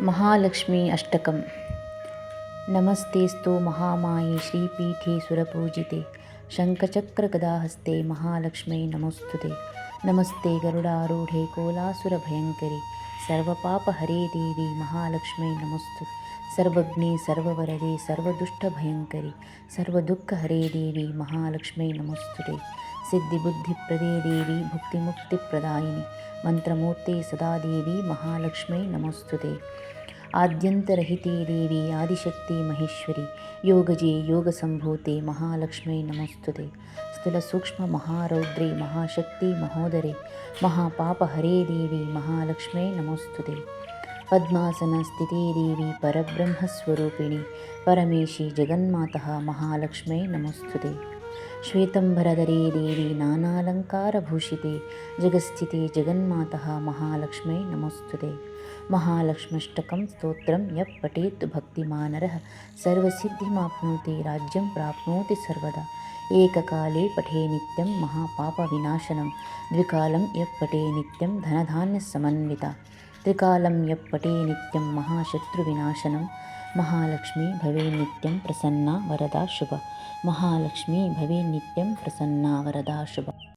महालक्ष्मी अष्टकं नमस्तेस्तु महामाये श्रीपीठे सुरपूजिते शङ्खचक्रगदाहस्ते महालक्ष्मै नमोऽस्तुते नमस्ते गरुडारूढे कोलासुरभयङ्करि सर्वपापहरे देवी महालक्ष्मै नमोऽस्तु सर्वज्ञे सर्ववरदे सर्वदुष्टभयङ्करि सर्वदुःखहरे देवी महालक्ष्मै नमोऽस्तुते सिद्धिबुद्धिप्रदे देवी भुक्तिमुक्तिप्रदायिनि ಮಂತ್ರಮೂರ್ತಿ ಸದಾದೇವಿ ಮಹಾಲಕ್ಷ್ಮಿ ನಮೋಸ್ತುತೆ. ಆದ್ಯಂತರಹಿತೆ ದೇವಿ ಆದಿಶಕ್ತಿ ಮಹೇಶ್ವರಿ, ಯೋಗಜೆ ಯೋಗ ಸಂಭೂತೆ ಮಹಾಲಕ್ಷ್ಮಿ ನಮಸ್ತುತೆ. ಸ್ಥೂಲ ಸೂಕ್ಷ್ಮ ಮಹಾರೌದ್ರಿ, ಮಹಾಶಕ್ತಿ ಮಹೋದರಿ, ಮಹಾಪಾಪ ಹರೇ ದೇವಿ ಮಹಾಲಕ್ಷ್ಮಿ ನಮಸ್ತುತೆ. ಪದ್ಮಾಸನ ಸ್ಥಿತಿ ದೇವಿ ಪರಬ್ರಹ್ಮಸ್ವರೂಪಿಣಿ ಪರಮೇಶಿ ಜಗನ್ಮಾತಃ ಮಹಾಲಕ್ಷ್ಮಿ ನಮಸ್ತುತೆ. श्वेतम्बरधरे देवी नानालङ्कारभूषिते जगस्थिते जगन्मातः महालक्ष्मै नमोऽस्तुते। महालक्ष्म्यष्टकं स्तोत्रं यः पठेत् भक्तिमानरः सर्वसिद्धिमाप्नोति राज्यं प्राप्नोति सर्वदा। एककाले पठे नित्यं महापापविनाशनं द्विकालं यः पठे नित्यं धनधान्यसमन्विता। त्रिकालं यः पठे नित्यं महाशत्रुविनाशनं महालक्ष्मी भवे नित्यं प्रसन्ना वरदा शुभ। महालक्ष्मी भवे नित्यं प्रसन्ना वरदा शुभ